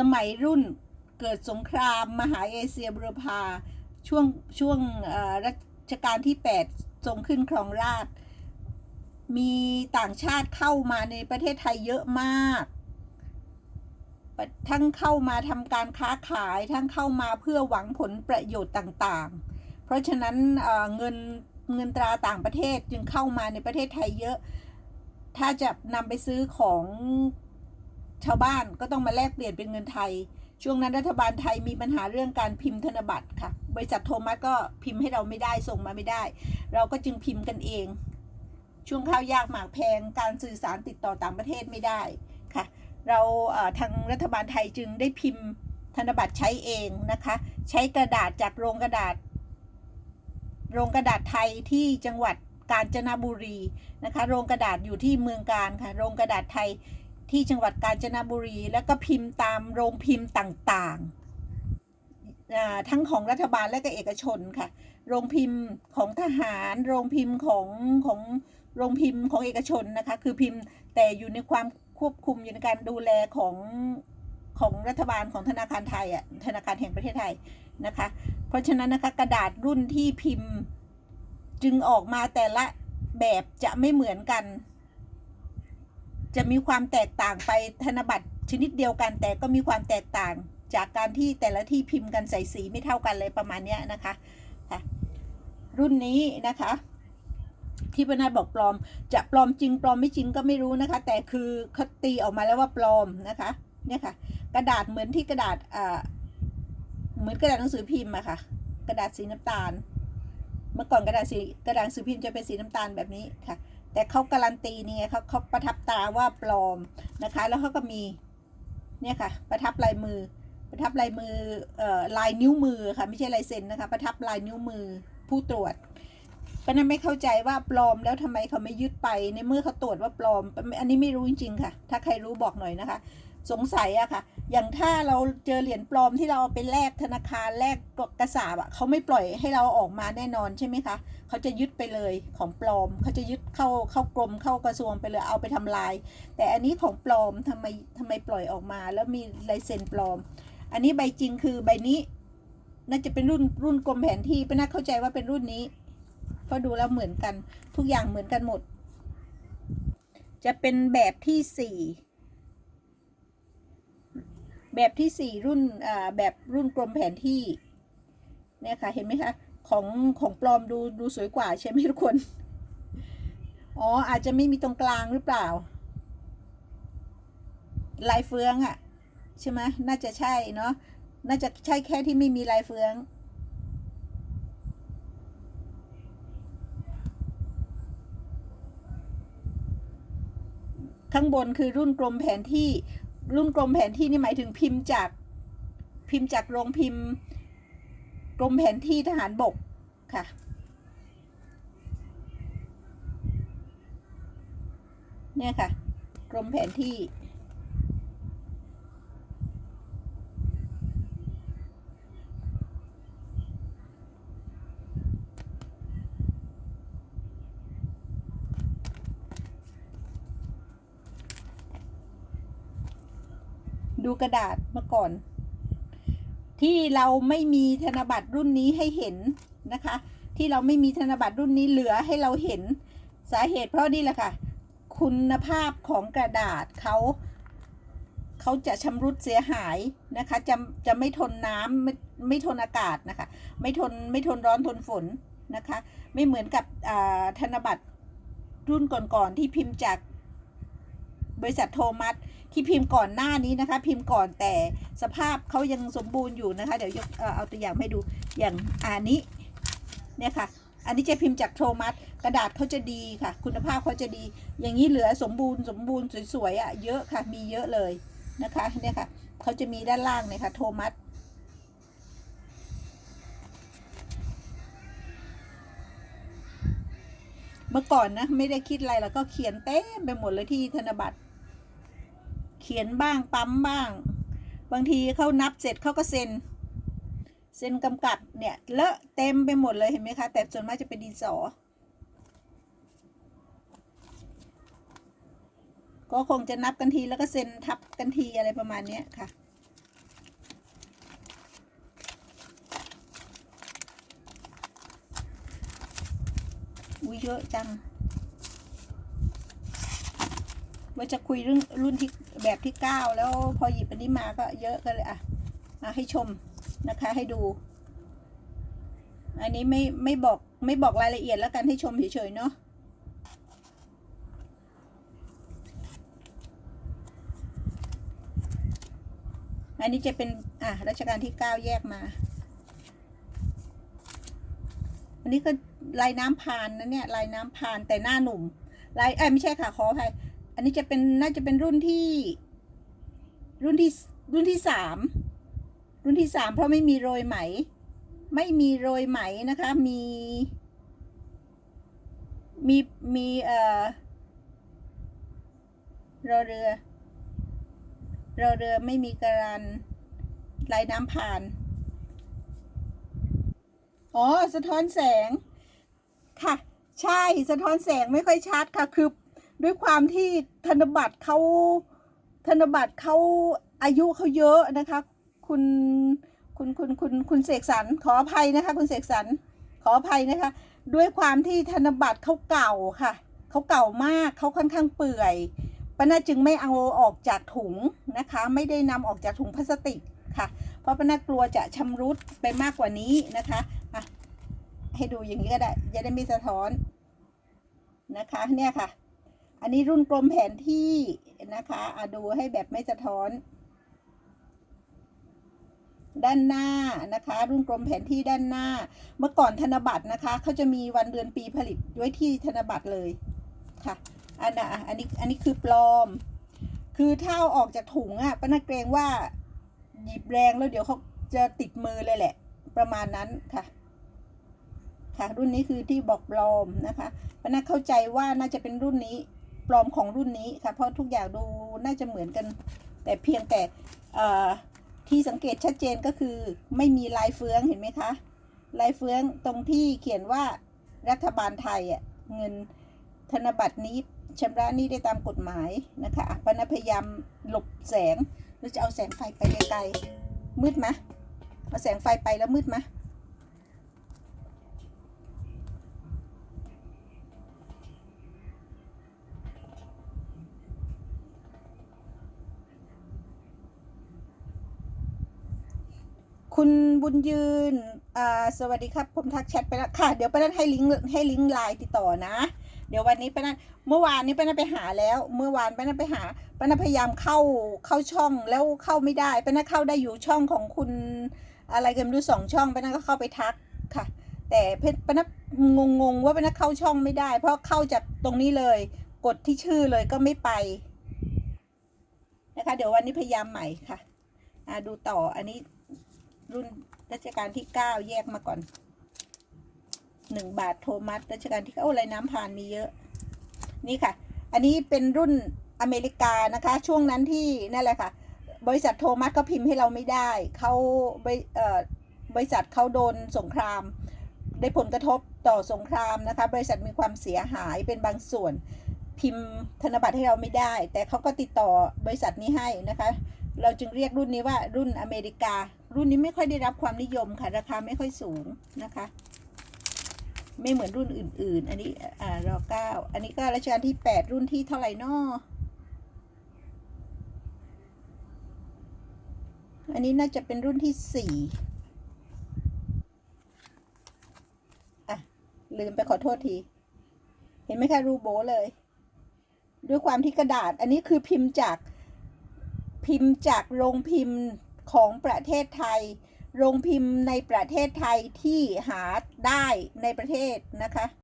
สมัยรุ่นเกิดสงครามมหาเอเชียบุรพาช่วงช่วงรัชกาลที่ 8 ทรงขึ้นครองราช มีต่างชาติเข้ามาในประเทศไทยเยอะมาก ทั้งเข้ามาทำการค้าขายทั้งเข้ามาเพื่อหวังผลประโยชน์ต่างๆ เพราะฉะนั้นเเงินเงินตราต่างประเทศจึงเข้ามาในประเทศไทยเยอะ ถ้าจะนำไปซื้อของ ชาวบ้านก็ต้องมาแลกเปลี่ยนเป็นเงินไทย ช่วงนั้นรัฐบาลไทยมีปัญหาเรื่องการพิมพ์ธนบัตรค่ะ บริษัทโทมัสก็พิมพ์ให้เราไม่ได้ส่งมาไม่ได้ เราก็จึงพิมพ์กันเอง ช่วงข้าวยากหมากแพงการสื่อสารติดต่อต่างประเทศไม่ได้ค่ะ เราทางรัฐบาลไทยจึงได้พิมพ์ธนบัตรใช้เองนะคะ ใช้กระดาษจากโรงกระดาษ โรงกระดาษไทยที่จังหวัดกาญจนบุรีนะคะ โรงกระดาษอยู่ที่เมืองการค่ะ โรงกระดาษไทย ที่จังหวัดกาญจนบุรี แล้วก็พิมพ์ตามโรงพิมพ์ต่างๆ ทั้งของรัฐบาลและก็เอกชนค่ะ โรงพิมพ์ของทหาร โรงพิมพ์ของของโรงพิมพ์ของเอกชนนะคะ คือพิมพ์แต่อยู่ในความควบคุมอยู่ในการดูแลของของรัฐบาลของธนาคารไทยอะธนาคารแห่งประเทศไทยนะคะ เพราะฉะนั้นนะคะกระดาษรุ่นที่พิมพ์จึงออกมาแต่ละแบบจะไม่เหมือนกัน จะมีความแตกต่างไปธนบัตรชนิดเดียวกัน แต่ก็มีความแตกต่างจากการที่แต่ละที่พิมพ์กันใส่สีไม่เท่ากันเลยประมาณนี้นะคะค่ะรุ่นนี้นะคะที่พนัทบอกปลอม จะปลอมจริงปลอมไม่จริงก็ไม่รู้นะคะ แต่คือเขาตีออกมาแล้วว่าปลอมนะคะเนี่ยค่ะ กระดาษเหมือนที่กระดาษอ่าเหมือนกระดาษหนังสือพิมพ์อะค่ะ กระดาษสีน้ำตาล เมื่อก่อนกระดาษสีกระดาษหนังสือพิมพ์จะเป็นสีน้ำตาลแบบนี้ค่ะ แต่เขาการันตีเนี่ยเขาเขาประทับตาว่าปลอมนะคะ แล้วเขาก็มีเนี่ยค่ะ ประทับลายมือ ประทับลายมือเอ่อลายนิ้วมือค่ะไม่ใช่ลายเซ็นนะคะ ประทับลายนิ้วมือผู้ตรวจเพราะนั้นไม่เข้าใจว่าปลอมแล้วทำไมเขาไม่ยึดไปในเมื่อเขาตรวจว่าปลอม อันนี้ไม่รู้จริงๆค่ะ ถ้าใครรู้บอกหน่อยนะคะ สงสัยอะค่ะ อย่างถ้าเราเจอเหรียญปลอมที่เราเอาไปแลกธนาคารแลกกระสาบอะเขาไม่ปล่อยให้เราออกมาแน่นอนใช่ไหมคะเขาจะยึดไปเลยของปลอมเขาจะยึดเข้าเข้ากรมเข้ากระทรวงไปเลยเอาไปทำลาย แต่อันนี้ของปลอมทำไมทำไมปล่อยออกมา แล้วมีลายเซ็นปลอม อันนี้ใบจริงคือใบนี้ น่าจะเป็นรุ่นรุ่นกรมแผนที่เป็นน่าเข้าใจว่าเป็นรุ่นนี้เพราะดูแล้วเหมือนกันทุกอย่างเหมือนกันหมด จะเป็นแบบที่สี่ แบบที่สี่รุ่นแบบรุ่นกรมแผนที่เนี่ยค่ะเห็นไหมคะของของปลอมดูดูสวยกว่าใช่ไหมทุกคน อ๋ออาจจะไม่มีตรงกลางหรือเปล่า ลายเฟืองอะ่ะ ใช่ไหมน่าจะใช่เนาะน่าจะใช่แค่ที่ไม่มีลายเฟือง ข้างบนคือรุ่นกรมแผนที่ รุ่นกรมแผนที่นี่หมายถึงพิมพ์จากพิมพ์จากโรงพิมพ์กรมแผนที่ทหารบกค่ะ เนี่ยค่ะ กรมแผนที่ ดูกระดาษเมื่อก่อน ที่เราไม่มีธนบัตรรุ่นนี้ให้เห็นนะคะ ที่เราไม่มีธนบัตรรุ่นนี้เหลือให้เราเห็นสาเหตุเพราะนี่แหละค่ะ คุณภาพของกระดาษเขาเขาจะชำรุดเสียหายนะคะจะจะไม่ทนน้ำไม่ไม่ทนอากาศนะคะ ไม่ทนไม่ทนร้อนทนฝนนะคะ ไม่เหมือนกับธนบัตรรุ่นก่อนๆที่พิมพ์จาก บริษัทโทมัสที่พิมพ์ก่อนหน้านี้นะคะ พิมพ์ก่อนแต่สภาพเขายังสมบูรณ์อยู่นะคะ เดี๋ยวยกเอาตัวอย่างให้ดูอย่างอันนี้เนี่ยค่ะ อันนี้จะพิมพ์จากโทมัสกระดาษเขาจะดีค่ะ คุณภาพเขาจะดี อย่างนี้เหลือสมบูรณ์สมบูรณ์สวยๆอะเยอะค่ะมีเยอะเลยนะคะเนี่ยค่ะเขาจะมีด้านล่างเนี่ยค่ะโทมัสเมื่อก่อนนะไม่ได้คิดอะไรแล้วก็เขียนเต็มไปหมดเลยที่ธนบัตร เขียนบ้างปั๊มบ้าง บางทีเขานับเสร็จเขาก็เซ็น เซ็นกำกับเนี่ยเลอะเต็มไปหมดเลยเห็นไหมคะ แต่ส่วนมากจะเป็นดินสอ ก็คงจะนับกันทีแล้วก็เซ็นทับกันทีอะไรประมาณนี้ค่ะอุ้ยเยอะจังว่าจะคุยเรื่องรุ่นที่แบบที่เก้าแล้วพอหยิบอันนี้มาก็เยอะกันเลยอะอะให้ชมนะคะให้ดู อันนี้ไม่ไม่บอกไม่บอกรายละเอียดแล้วกันให้ชมเฉยๆเนาะอันนี้จะเป็น อะรัชกาลที่เก้าแยกมา อันนี้ก็ลายน้ำพานนะเนี่ยลายน้ำพานแต่หน้าหนุ่มลายเอ้ไม่ใช่ค่ะขออภัย อันนี้จะเป็นน่าจะเป็นรุ่นที่ รุ่นที่รุ่นที่สามรุ่นที่สามเพราะไม่มีโรยไหม ไม่มีโรยไหมนะคะ มี มีมีเอ่อรอเรือรอเรือไม่มีการันลายน้ำผ่าน อ๋อ สะท้อนแสง ค่ะ ใช่ สะท้อนแสงไม่ค่อยชัดค่ะ คือ ด้วยความที่ธนบัตรเขาธนบัตรเขาอายุเขาเยอะนะคะ คุณคุณคุณคุณคุณเสกสรรขออภัยนะคะ คุณเสกสรรขออภัยนะคะ ด้วยความที่ธนบัตรเขาเก่าค่ะเขาเก่ามากเขาค่อนข้างเปื่อยป้านาจึงไม่เอาออกจากถุงนะคะ ไม่ได้นำออกจากถุงพลาสติกค่ะ เพราะป้านากลัวจะชำรุดไปมากกว่านี้นะคะอะให้ดูอย่างนี้ก็ได้จะได้ไม่สะท้อนนะคะเนี่ยค่ะ อันนี้รุ่นกลมแผนที่นะคะอะดูให้แบบไม่สะท้อน ด้านหน้านะคะ รุ่นกรมแผนที่ด้านหน้า เมื่อก่อนธนบัตรนะคะเขาจะมีวันเดือนปีผลิตไว้ที่ธนบัตรเลยค่ะอันน่ะอันนี้อันนี้คือปลอม คือถ้าอาออกจากถุงอะ่ะป้านาเกรงว่าหยิบแรงแล้วเดี๋ยวเขาจะติดมือเลยแหละ ประมาณนั้นค่ะค่ะรุ่นนี้คือที่บอกปลอมนะคะป้านาเข้าใจว่าน่าจะเป็นรุ่นนี้ ปลอมของรุ่นนี้ค่ะ เพราะทุกอย่างดูน่าจะเหมือนกัน แต่เพียงแต่ที่สังเกตชัดเจนก็คือไม่มีลายเฟืองเห็นไหมคะ ลายเฟืองตรงที่เขียนว่ารัฐบาลไทยอะเงินธนบัตรนี้ชำระหนี้ได้ตามกฎหมายนะคะปนพยายามหลบแสงแล้วจะเอาแสงไฟไปไกลๆมืดไหมเอาแสงไฟไปแล้วมืดไหม คุณบุญยืนสวัสดีครับ ผมทักแชทไปแล้วค่ะ เดี๋ยวป้านัทให้ลิงก์ให้ลิงก์ไลน์ติดต่อนะ เดี๋ยววันนี้ป้านัทเมื่อวานนี้ป้านัทไปหาแล้ว เมื่อวานป้านัทไปหาป้านัทพยายามเข้าเข้าช่องแล้วเข้าไม่ได้ป้านัทเข้าได้อยู่ช่องของคุณอะไรกันไม่รู้สองช่องป้านัทก็เข้าไปทักค่ะ แต่เพชรป้านัทงงงๆว่าป้านัทเข้าช่องไม่ได้ เพราะเข้าจากตรงนี้เลย กดที่ชื่อเลยก็ไม่ไปนะคะ เดี๋ยววันนี้พยายามใหม่ค่ะดูต่ออันนี้ รุ่นรัชกาลที่เก้าแยกมาก่อนหนึ่งบาทโทมัสรัชกาลที่เก้าอะไรน้ำผ่านมีเยอะ นี่ค่ะ อันนี้เป็นรุ่นอเมริกานะคะ ช่วงนั้นที่นั่นแหละค่ะ บริษัทโทมัสเขาพิมพ์ให้เราไม่ได้เขาบริเอ่อบริษัทเขาโดนสงคราม ได้ผลกระทบต่อสงครามนะคะ บริษัทมีความเสียหายเป็นบางส่วน พิมพ์ธนบัตรให้เราไม่ได้ แต่เขาก็ติดต่อบริษัทนี้ให้นะคะ เราจึงเรียกรุ่นนี้ว่ารุ่นอเมริกา รุ่นนี้ไม่ค่อยได้รับความนิยมค่ะ ราคาไม่ค่อยสูงนะคะ ไม่เหมือนรุ่นอื่น ๆ อันนี้อ่ารอเก้าอันนี้ก็รัชกาลที่แปดรุ่นที่เท่าไหร่นออันนี้น่าจะเป็นรุ่นที่สี่อะ ลืมไปขอโทษที เห็นไหมคะรูโบเลย ด้วยความที่กระดาษ อันนี้คือพิมพ์จาก พิมพ์จากโรงพิมพ์ของประเทศไทย โรงพิมพ์ในประเทศไทยที่หาได้ในประเทศนะคะ